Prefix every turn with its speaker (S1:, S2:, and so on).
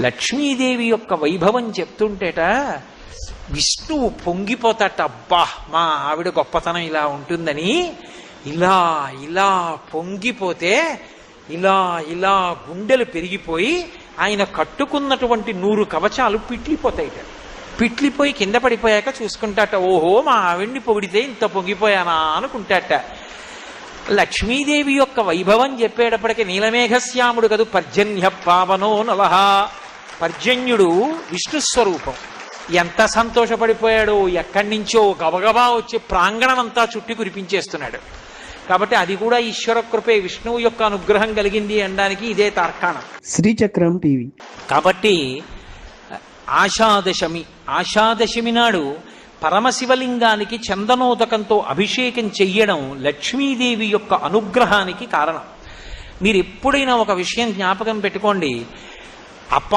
S1: లక్ష్మీదేవి యొక్క వైభవం చెప్తుంటేట విష్ణువు పొంగిపోతాట అబ్బా మా ఆవిడ గొప్పతనం ఇలా ఉంటుందని. ఇలా ఇలా పొంగిపోతే ఇలా ఇలా గుండెలు పెరిగిపోయి ఆయన కట్టుకున్నటువంటి నూరు కవచాలు పిట్లిపోతాయిట. పిట్లిపోయి కింద పడిపోయాక చూసుకుంటాట ఓహో మా ఆవిడ్ని పొగిడితే ఇంత పొంగిపోయానా? అనుకుంటాట. లక్ష్మీదేవి యొక్క వైభవం చెప్పేటప్పటికి నీలమేఘశ్యాముడు కదు పర్జన్య పావనో నలహ పర్జన్యుడు విష్ణు స్వరూపం. ఎంత సంతోషపడిపోయాడో ఎక్కడి నుంచో గబగబా వచ్చి ప్రాంగణం అంతా చుట్టి కురిపించేస్తున్నాడు. కాబట్టి అది కూడా ఈశ్వర కృపే విష్ణువు యొక్క అనుగ్రహం కలిగింది అనడానికి ఇదే తార్కాణం.
S2: శ్రీచక్రం టీవీ.
S1: కాబట్టి ఆషాదశమి ఆషాదశమి నాడు పరమశివలింగానికి చందనోదకంతో అభిషేకం చెయ్యడం లక్ష్మీదేవి యొక్క అనుగ్రహానికి కారణం. మీరు ఎప్పుడైనా ఒక విషయం జ్ఞాపకం పెట్టుకోండి. అప్ప